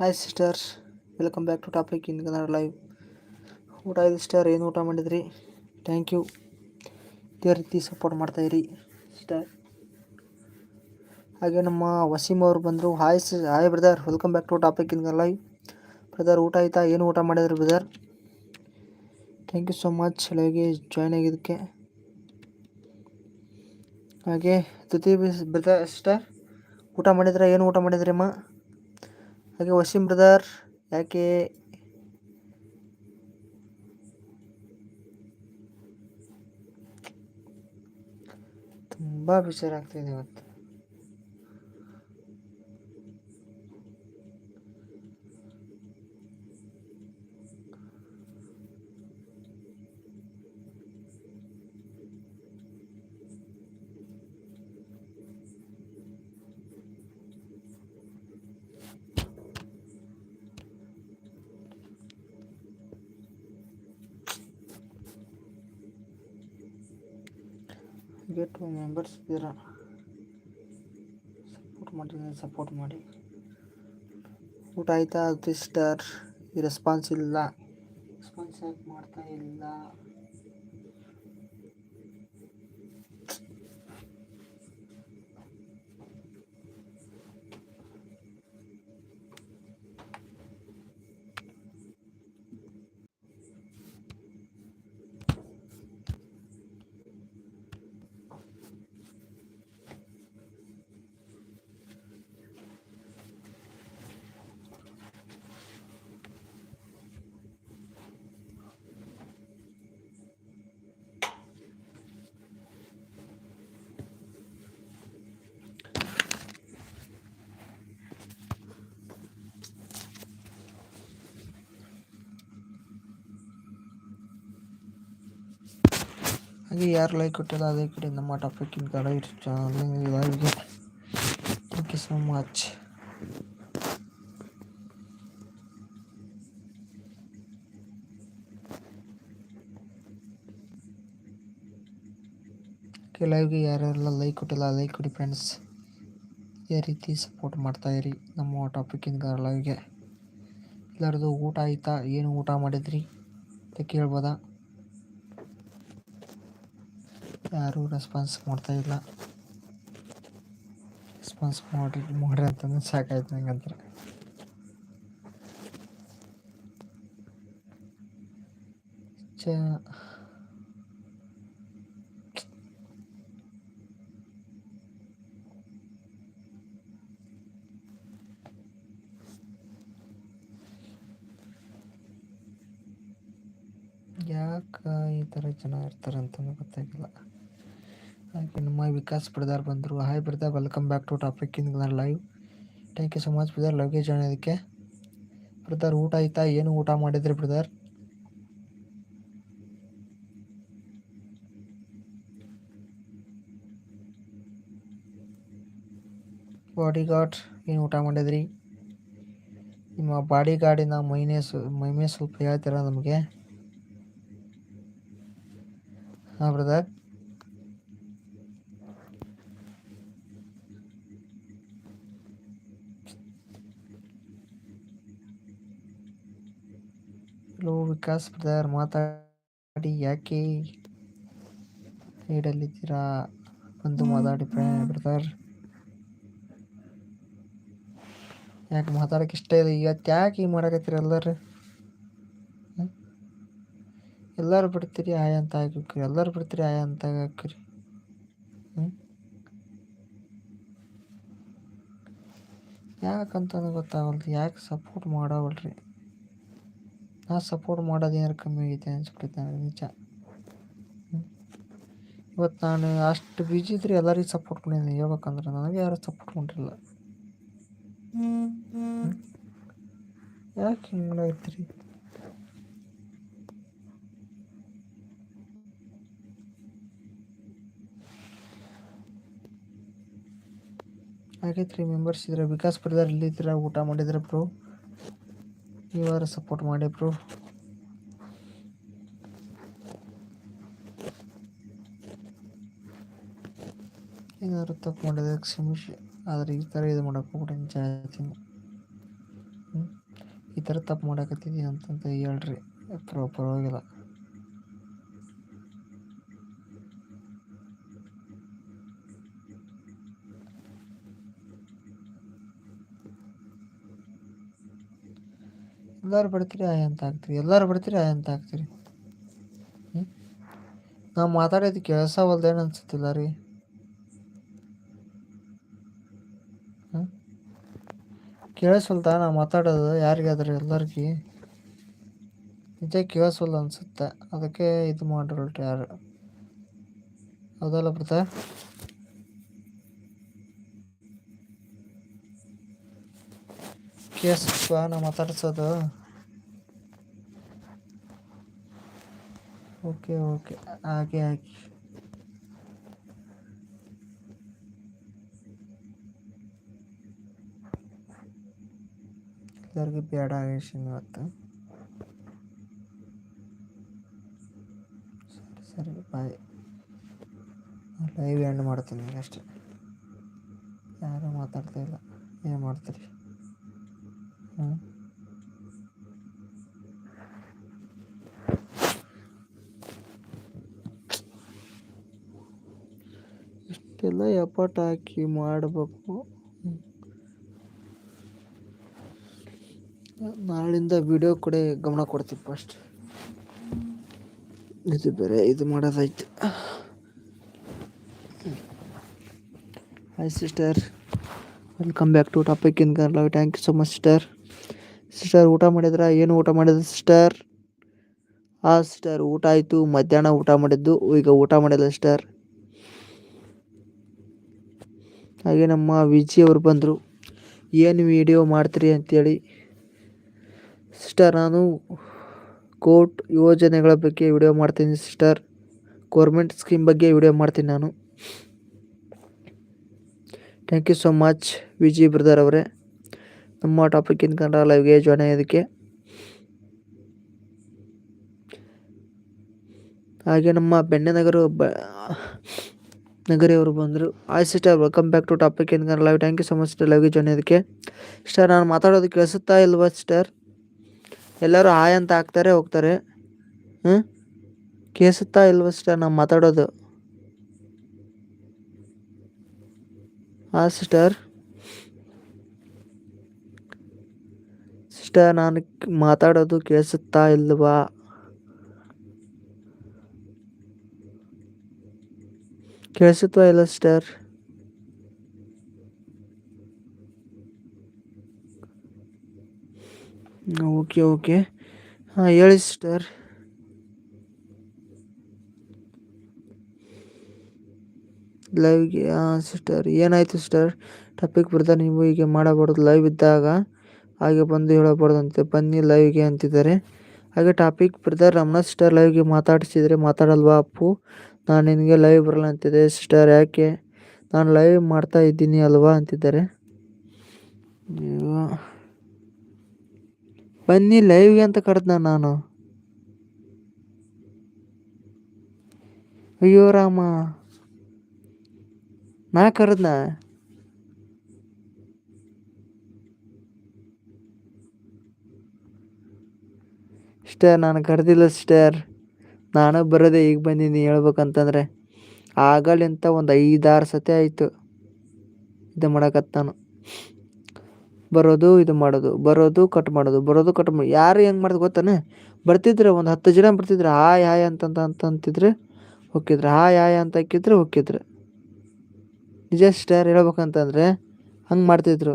Hi sister welcome back to topic in Kannada live ಊಟ ಇದೆ sister ಏನು ಊಟ ಮಾಡಿದ್ರಿ? ಥ್ಯಾಂಕ್ ಯು ಇದೇ ರೀತಿ ಸಪೋರ್ಟ್ ಮಾಡ್ತಾಯಿರಿ ಸಿಸ್ಟರ್ ಹಾಗೆ ನಮ್ಮ ವಸೀಮ್ ಅವರು ಬಂದರು. Hi C hi brother welcome back to topic in live brother ಊಟ ಆಯಿತಾ? ಏನು ಊಟ ಮಾಡಿದ್ರಿ brother thank you so much ಲೈವ್ಗೆ join ಆಗಿದ್ದಕ್ಕೆ. ಹಾಗೆ ತುತಿ ಬ್ರದರ್ ಸಿಸ್ಟರ್ ಊಟ ಮಾಡಿದ್ರೆ? ಏನು ಊಟ ಮಾಡಿದ್ರಿ, ಅಮ್ಮ? ಹಾಗೆ ವಸೀಂ ಬ್ರದರ್? ಯಾಕೆ? ತುಂಬ ಬೇಜಾರಾಗ್ತಿದೆ ಇವತ್ತು. ಗೆಟ್ ಟು ಮೆಂಬರ್ಸ್ ಇದ್ದೀರಾ ಸಪೋರ್ಟ್ ಮಾಡಿದ್ದೀನಿ ಸಪೋರ್ಟ್ ಮಾಡಿ. ಊಟ ಆಯಿತಾ? ಸಿಸ್ಟರ್ ರೆಸ್ಪಾನ್ಸ್ ಇಲ್ಲ. ರೆಸ್ಪಾನ್ಸ್ ಯಾಕೆ ಮಾಡ್ತಾ ಇಲ್ಲ? ಹಾಗೆ ಯಾರು ಲೈಕ್ ಕೊಟ್ಟಿಲ್ಲ ಅದೇ ಕಡೆ ನಮ್ಮ topic in Kannada YouTube channel ಲೈವ್ಗೆ thank you so much ಲೈವ್ಗೆ ಯಾರ್ಯಾರೆಲ್ಲ ಲೈಕ್ ಕೊಟ್ಟಿಲ್ಲ ಲೈಕ್ ಕೊಡಿ ಫ್ರೆಂಡ್ಸ್ ಇದೇ ರೀತಿ ಸಪೋರ್ಟ್ ಮಾಡ್ತಾಯಿರಿ ನಮ್ಮ ಟಾಪಿಕ್ ಇನ್ ಕನ್ನಡ ಲೈವ್ಗೆ ಎಲ್ಲರದು ಊಟ ಆಯಿತಾ ಏನು ಊಟ ಮಾಡಿದ್ರಿ ಅಂತ ಕೇಳ್ಬೋದಾ ಯಾರೂ ರೆಸ್ಪಾನ್ಸ್ ಮಾಡ್ತಾ ಇಲ್ಲ. ರೆಸ್ಪಾನ್ಸ್ ಮಾಡಿ ಮಾಡ್ರಿ ಅಂತಂದ್ರೆ ಸಾಕಾಯ್ತು ನಂಗಂದ್ರೆ ಚ. ಯಾಕೆ ಈ ಥರ ಜನ ಇರ್ತಾರೆ ಅಂತಲೂ ಗೊತ್ತಾಗಿಲ್ಲ. ಹಾಗೆ ನಮ್ಮ ವಿಕಾಸ್ ಬ್ರದರ್ ಬಂದರು hi brother welcome back to topic in live thank you so much brother ಲವ್ಗೆ join ಅದಕ್ಕೆ ಬ್ರದರ್ ಊಟ ಆಯ್ತಾ? ಏನು ಊಟ ಮಾಡಿದ್ರಿ ಬ್ರದರ್ ಬಾಡಿ ಗಾರ್ಡ್ ಏನು ಊಟ ಮಾಡಿದ್ರಿ? ನಿಮ್ಮ ಬಾಡಿ ಗಾರ್ಡಿನ ಮೈನೇ ಸು, ಮೈಮೆ ಸ್ವಲ್ಪ ಹೇಳ್ತೀರಾ ನಮಗೆ? ಹಾಂ ಬ್ರದರ್ ವಿಕಾಸ್ ಬ್ರದರ್ ಮಾತಾಡಿ, ಯಾಕೆ ಸೈಡಲ್ಲಿದ್ದೀರಾ ಬಂದು ಮಾತಾಡಿ ಬ್ರದರ್. ಯಾಕೆ ಮಾತಾಡೋಕೆ ಇಷ್ಟ ಇಲ್ಲ? ಇವತ್ತು ಯಾಕೆ ಹಿಂಗೆ ಮಾಡಾಕತ್ತೀರಿ ಎಲ್ಲರೂ? ಎಲ್ಲರೂ ಬಿಡ್ತೀರಿ, ಆಯ ಅಂತ ಹಾಕಿರಿ ಎಲ್ಲರೂ ಬಿಡ್ತೀರಿ, ಆಯ ಅಂತ ಹಾಕಿರಿ ಯಾಕಂತ ಗೊತ್ತಾಗಲ್ದು, ಯಾಕೆ ಸಪೋರ್ಟ್ ಮಾಡವಲ್ರಿ? ನಾ ಸಪೋರ್ಟ್ ಮಾಡೋದು ಏನಾರು ಕಮ್ಮಿ ಆಗೈತೆ ಅನ್ಸ್ಬಿಡುತ್ತೆ ನನಗೆ ನಿಜ. ಇವತ್ತು ನಾನು ಅಷ್ಟು ಬಿಜಿ ಇದ್ರೆ ಎಲ್ಲರಿಗೂ ಸಪೋರ್ಟ್ ಮಾಡಿದ್ದೀನಿ ಹೇಳ್ಬೇಕಂದ್ರೆ ನನಗೆ ಯಾರು ಸಪೋರ್ಟ್ ಮಾಡಿರಲ್ಲ ಯಾಕೆ ಹಿಂಗೆ ಮಾಡೈತ್ರಿ ಆಗೈತೆ ಮೆಂಬರ್ಸ್ ಇದ್ರೆ, ವಿಕಾಸ್ ಬ್ರದರ್ ಇಲ್ಲಿದ್ದೀರ ಊಟ ಮಾಡಿದ್ರೆ ಬ್ರೋ ನೀವಾರು ಸಪೋರ್ಟ್ ಮಾಡಿ ಬ್ರೋ ಏನಾದ್ರು ತಪ್ಪು ಮಾಡಿದ್ರೆ ಕ್ಷಮಿಸಿ. ಆದರೆ ಈ ಥರ ಇದು ಮಾಡೋಕೆ ಹೋಗ್ಬಿಟ್ಟು ನಿಜ ಈ ಥರ ತಪ್ಪು ಮಾಡಕತ್ತಿದ್ದೀನಿ ಅಂತಂತ ಹೇಳ್ರಿ. ಪ್ರಾಪರ್ ಪರವಾಗಿಲ್ಲ. ಎಲ್ಲರೂ ಬರ್ತೀರಿ ಆಯ್ ಅಂತ ಹಾಕ್ತೀರಿ ಎಲ್ಲರೂ ಬರ್ತೀರಿ ಆಯ್ ಅಂತ ಹಾಕ್ತೀರಿ ನಾವು ಮಾತಾಡೋದು ಕೇಳಿಸವಲ್ದೇನು ಅನ್ಸುತ್ತಿಲ್ಲ ರೀ. ಹ್ಞೂ ಕೇಳಿಸ್ವಲ್ತಾ ನಾ ಮಾತಾಡೋದು, ಯಾರಿಗಾದ್ರೆ ಎಲ್ಲರಿಗೆ? ನಿಜ ಕೇಳಿಸ್ವಲ್ಲ ಅನ್ಸುತ್ತೆ, ಅದಕ್ಕೆ ಇದು ಮಾಡಿರಲ್ರಿ ಯಾರು. ಹೌದಲ್ಲ ಬರ್ತಾ ಕೇಳಿಸ್ವಾ ನಾ ಮಾತಾಡ್ಸೋದು? ಓಕೆ ಓಕೆ ಹಾಗೆ ಹಾಗೆ ಎಲ್ಲರಿಗೂ ಬೇಡ ಆಯುಷನ್ ಇವತ್ತು ಸರಿ ಸರಿ ಬಾಯ್ ಲೈವ್ ಎಂಡ್ ಮಾಡ್ತೀನಿ ಈಗ ಅಷ್ಟೇ ಯಾರೂ ಮಾತಾಡ್ತಾ ಇಲ್ಲ ಏನು ಮಾಡ್ತೀರಿ ಹ್ಞೂ ಇಷ್ಟೆಲ್ಲ ಎಫರ್ಟ್ ಹಾಕಿ ಮಾಡಬೇಕು. ನಾಳಿಂದ ವಿಡಿಯೋ ಕೂಡ ಗಮನ ಕೊಡ್ತೀವಿ ಫಸ್ಟ್ ಇದು ಬೇರೆ, ಇದು ಮಾಡೋದಾಯ್ತು. Hi sister welcome back to topic in Kannada thank you so much sister sister ಊಟ ಮಾಡಿದ್ರ? ಏನು ಊಟ ಮಾಡಿದ್ರು ಸಿಸ್ಟರ್ ಹಾಂ ಸಿಸ್ಟರ್ ಊಟ ಆಯಿತು. ಮಧ್ಯಾಹ್ನ ಊಟ ಮಾಡಿದ್ದು. ಈಗ ಊಟ ಮಾಡಿಲ್ಲ ಸಿಸ್ಟರ್ ಹಾಗೆ ನಮ್ಮ ವಿಜಿ ಅವರು ಬಂದರು. ಏನು ವಿಡಿಯೋ ಮಾಡ್ತೀರಿ? ಅಂತೇಳಿ. ಸಿಸ್ಟರ್, ನಾನು ಕೋರ್ಟ್ ಯೋಜನೆಗಳ ಬಗ್ಗೆ ವಿಡಿಯೋ ಮಾಡ್ತೀನಿ ಸಿಸ್ಟರ್. ಗೌರ್ಮೆಂಟ್ ಸ್ಕೀಮ್ ಬಗ್ಗೆ ವಿಡಿಯೋ ಮಾಡ್ತೀನಿ ನಾನು. Thank you so much Viji brother ಅವರೇ. ನಮ್ಮ ಟಾಪಿಕ್ ಕನ್ನಡ ಲೈವ್ಗೆ ಜಾಯ್ನ್ ಆಗೋದಕ್ಕೆ ಹಾಗೆ ನಮ್ಮ ಬೆಣ್ಣೆನಗರ ಬ ನಗರಿ ಅವರು ಬಂದರು hi sister welcome back to topic in live thank you so much ಲೈವ್ಗೆ join ಅದಕ್ಕೆ. ಸ್ಟರ್ ನಾನು ಮಾತಾಡೋದು ಕೇಳಿಸುತ್ತಾ ಇಲ್ವಾ ಸ್ಟರ್ ಎಲ್ಲರೂ ಹಾಯ್ ಅಂತ ಹಾಕ್ತಾರೆ, ಹೋಗ್ತಾರೆ. ಹ್ಞೂ ಕೇಳಿಸುತ್ತಾ ಇಲ್ವಾ ಸ್ಟರ್ ನಾನು ಮಾತಾಡೋದು? ಹಾಂ ಸಿಸ್ಟರ್ ಸಿಸ್ಟರ್ ನಾನು ಮಾತಾಡೋದು ಕೇಳಿಸುತ್ತಾ ಇಲ್ವಾ? ಕೇಳಿಸುತ್ತಾ ಇಲ್ಲ ಸಿಸ್ಟರ್ ಓಕೆ ಓಕೆ ಹಾಂ ಹೇಳಿ ಸಿಸ್ಟರ್ ಲೈವ್ಗೆ ಹಾಂ ಸಿಸ್ಟರ್ ಏನಾಯಿತು ಸಿಸ್ಟರ್ ಟಾಪಿಕ್ ಬರ್ತಾ ನೀವು ಹೀಗೆ ಮಾಡಬಾರ್ದು ಲೈವ್ ಇದ್ದಾಗ ಹಾಗೆ ಬಂದು ಹೇಳಬಾರ್ದಂತೆ. ಬನ್ನಿ ಲೈವ್ಗೆ ಅಂತಿದ್ದಾರೆ. ಹಾಗೆ ಟಾಪಿಕ್ ಬ್ರದರ್ ರಮಣ ಸಿಸ್ಟರ್ ಲೈವ್ಗೆ ಮಾತಾಡಿಸಿದರೆ ಮಾತಾಡಲ್ವಾ ಅಪ್ಪು? ನಾನು ನಿನಗೆ ಲೈವ್ ಬರಲ್ಲ ಅಂತಿದ್ದೆ ಸಿಸ್ಟರ್ ಯಾಕೆ? ನಾನು ಲೈವ್ ಮಾಡ್ತಾ ಇದ್ದೀನಿ ಅಲ್ವಾ ಅಂತಿದ್ದಾರೆ. ಬನ್ನಿ ಲೈವ್ಗೆ ಅಂತ ಕರೆದ್ನ ನಾನು. ಅಯ್ಯೋ ರಾಮ. ನಾ ಕರೆದ್ನ? ಸಿಸ್ಟರ್ ನಾನು ಕರೆದಿಲ್ಲ ಸಿಸ್ಟರ್ ನಾನು ಬರೋದೆ ಈಗ ಬಂದೀನಿ ಹೇಳ್ಬೇಕಂತಂದ್ರೆ. ಆಗಲಿಂತ ಒಂದು ಐದಾರು ಸತಿ ಆಯಿತು ಇದು ಮಾಡಕತ್ತಾನು. ಬರೋದು, ಇದು ಮಾಡೋದು, ಬರೋದು ಕಟ್ ಮಾಡೋದು, ಬರೋದು ಕಟ್ ಮಾಡೋದು ಯಾರು ಹೆಂಗೆ ಮಾಡೋದು ಗೊತ್ತಾನೆ? ಬರ್ತಿದ್ರೆ ಒಂದು ಹತ್ತು ಜನ ಬರ್ತಿದ್ರು ಹಾಯ್ ಹಾಯ್ ಅಂತಂತ ಅಂತ ಅಂತಿದ್ರೆ ಹೊಕ್ಕಿದ್ರು, ಹಾಯ್ ಹಾಯ್ ಅಂತ ಹಾಕಿದ್ರೆ ಹೊಕ್ಕಿದ್ರು. ನಿಜ ಸ್ಟಾರ್ ಹೇಳ್ಬೇಕಂತಂದ್ರೆ ಹಂಗೆ ಮಾಡ್ತಿದ್ರು.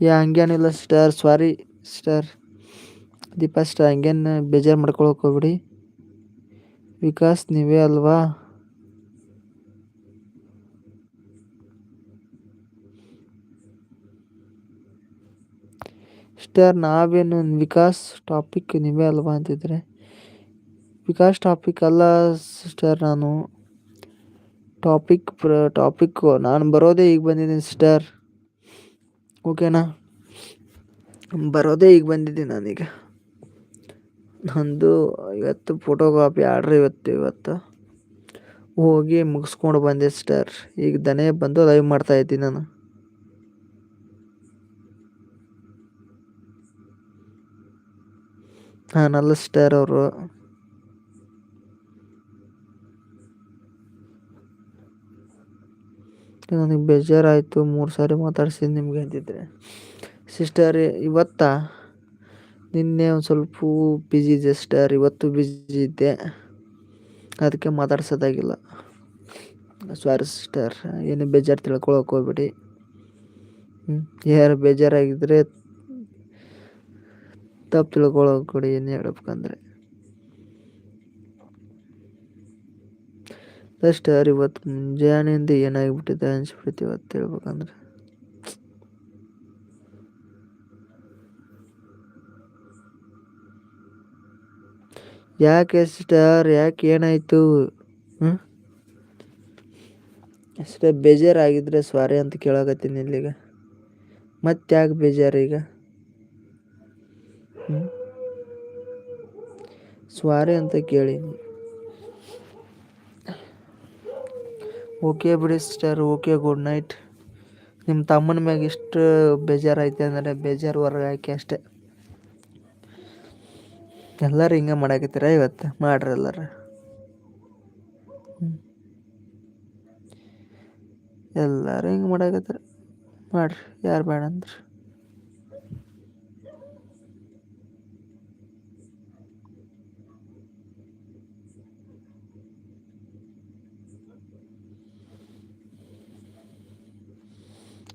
ಯಾ ಹಂಗೇನಿಲ್ಲ star sorry sister Deepa star ಹಂಗೇನು ಬೇಜಾರು ಮಾಡ್ಕೊಳಕ್ಕೆ ಹೋಗ್ಬಿಡಿ. ವಿಕಾಸ್, ನೀವೇ ಅಲ್ವಾ? ಸ್ಟಾರ್ ನಾವೇನು ವಿಕಾಸ್ ಟಾಪಿಕ್ ನೀವೇ ಅಲ್ವಾ ಅಂತಿದ್ರೆ? ವಿಕಾಸ್ ಟಾಪಿಕ್ ಅಲ್ಲ ಸಿಸ್ಟರ್ ನಾನು. ಟಾಪಿಕ್ ಪ್ರ ಟಾಪಿಕ್ಕು ನಾನು ಬರೋದೇ ಈಗ ಬಂದಿದ್ದೀನಿ ಸಿಸ್ಟರ್ ಓಕೆನಾ ಬರೋದೇ ಈಗ ಬಂದಿದ್ದೆ ನಾನೀಗ. ನಂದು ಇವತ್ತು ಫೋಟೋಗ್ರಾಫಿ ಆರ್ಡ್ರ್ ಇವತ್ತು ಇವತ್ತು. ಹೋಗಿ ಮುಗಿಸ್ಕೊಂಡು ಬಂದೆ ಸ್ಟಾರ್ ಈಗ ದನೇ ಬಂದು ಲೈವ್ ಮಾಡ್ತಾ ಇದ್ದೀನಿ ನಾನು. ನಾನಲ್ಲ ಸ್ಟಾರ್ ಅವರು. ನನಗೆ ಬೇಜಾರಾಯಿತು, ಮೂರು ಸಾರಿ ಮಾತಾಡ್ಸಿದ್ದು ನಿಮಗೆ ಅಂತಿದ್ರೆ. ಸಿಸ್ಟರ್ ಇವತ್ತಾ? ನಿನ್ನೆ ಒಂದು ಸ್ವಲ್ಪ ಬ್ಯುಸಿ ಇದೆ ಸಿಸ್ಟರ್ ಇವತ್ತು ಬ್ಯುಸಿ ಇದ್ದೆ. ಅದಕ್ಕೆ ಮಾತಾಡ್ಸೋದಾಗಿಲ್ಲ. ಸಾರಿ ಸಿಸ್ಟರ್ ಏನು ಬೇಜಾರು ತಿಳ್ಕೊಳಕ್ಕೆ ಹೋಗ್ಬೇಡಿ. ಹ್ಞೂ ಯಾರು ಬೇಜಾರಾಗಿದ್ದರೆ ತಪ್ಪು ತಿಳ್ಕೊಳಕ್ಕೆ ಕೊಡಿ, ಏನು ಹೇಳ್ಬೇಕಂದ್ರೆ. ಸಿಸ್ಟರ್ ಇವತ್ತು ಮುಂಜಾನೆಯಿಂದ ಏನಾಗಿಬಿಟ್ಟಿದೆ ಅನ್ಸ್ಬಿಟ್ಟಿದೆ ಇವತ್ತು ಹೇಳ್ಬೇಕಂದ್ರೆ. ಯಾಕೆ ಸ್ಟಾರ್ ಯಾಕೆ ಏನಾಯಿತು? ಹ್ಞೂ ಅಷ್ಟೇ ಬೇಜಾರಾಗಿದ್ದರೆ ಸ್ವಾರಿ ಅಂತ ಕೇಳಕತ್ತೀನಿ ಇಲ್ಲಿಗ. ಮತ್ತೆ ಯಾಕೆ ಬೇಜಾರು ಈಗ? ಸ್ವಾರಿ ಅಂತ ಕೇಳಿನಿ ಓಕೆ ಬಿಡಿ ಸಿಸ್ಟರ್, ಓಕೆ, ಗುಡ್ ನೈಟ್. ನಿಮ್ಮ ತಮ್ಮನ ಮ್ಯಾಗ ಇಷ್ಟು ಬೇಜಾರೈತೆ ಅಂದರೆ ಬೇಜಾರು ಹೊರಗೆ ಹಾಕಿ ಅಷ್ಟೇ. ಎಲ್ಲರೂ ಹಿಂಗೆ ಮಾಡಾಕತ್ತೀರ ಇವತ್ತು? ಮಾಡ್ರಿ ಎಲ್ಲರೂ. ಎಲ್ಲರೂ ಹಿಂಗೆ ಮಾಡಾಕತ್ತಾರ. ಮಾಡ್ರಿ, ಯಾರು ಬೇಡ ಅಂದ್ರಿ.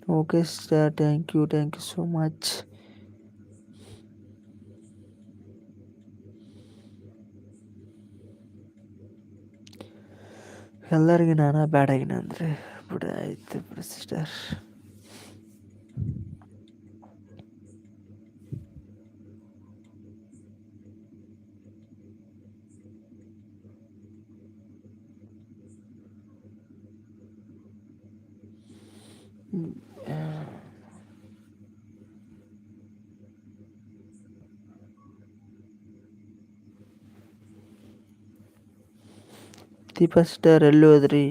Okay sir thank you thank you so much ಎಲ್ಲರಿಗೆ ನಾನು ಬ್ಯಾಡಾಗಿನ ಅಂದರೆ ಬಿಡ ಆಯಿತು ಬಿಡು ಸಿಸ್ಟರ್ ದೀಪಾ ಎಲ್ಲಿ ಹೋದ್ರಿ.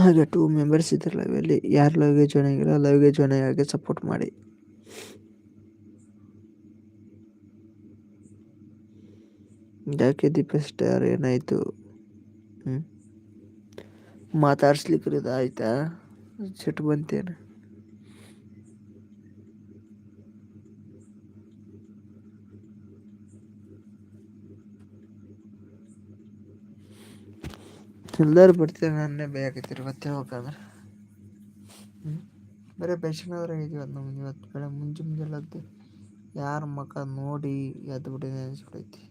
ಹಾಗೆ ಟೂ ಮೆಂಬರ್ಸ್ ಇದ್ದಾರೆ ಲೈವಲ್ಲಿ ಯಾರು ಲೈವ್ಗೆ ಜಾಯ್ನ್ ಆಗಿಲ್ಲ ಲೈವ್ಗೆ ಜಾಯ್ನ್ ಆಗಿ ಸಪೋರ್ಟ್ ಮಾಡಿ. ಯಾಕೆ ದೀಪ ಸ್ಟಾರ್ ಏನಾಯಿತು? ಹ್ಞೂ ಮಾತಾಡ್ಸ್ಲಿಕ್ಕೆ ಆಯ್ತಾ? ಸಿಟ್ಟು ಬಂತೇನು? ಎಲ್ಲರೂ ಬರ್ತೀವಿ ನನ್ನೇ ಬೇಯಾಕತ್ತೀರಿ ಮತ್ತೆ ಹೋಗಂದ್ರೆ ಹ್ಞೂ ಬರೀ ಬೇಸಿನವ್ರಾಗ ಇದೀವತ್ತು ನಮ್ಗೆ ಇವತ್ತು ಬೆಳೆ ಮುಂಜೆ ಮುಂಜಾನೆ ಯಾರ ಮಕ್ಕ ನೋಡಿ ಎದ್ದು ಬಿಟ್ಟಿದೆ ಅನ್ಸ್ಬಿಟ್ಟೈತಿ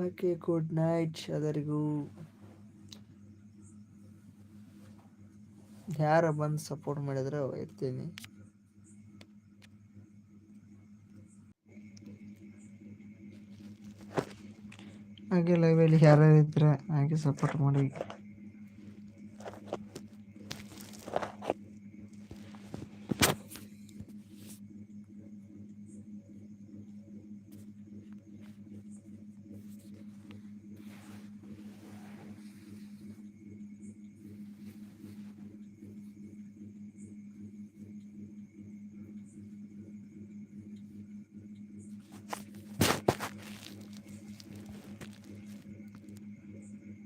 ಓಕೆ ಗುಡ್ ನೈಟ್ ಎಲ್ಲರಿಗೂ. ಯಾರು ಬಂದು ಸಪೋರ್ಟ್ ಮಾಡಿದ್ರೆ ಇರ್ತೀನಿ ಹಾಗೆ ಲೈವಲ್ಲಿ ಯಾರ್ಯಾರು ಇದ್ರೆ ಹಾಗೆ ಸಪೋರ್ಟ್ ಮಾಡಿ.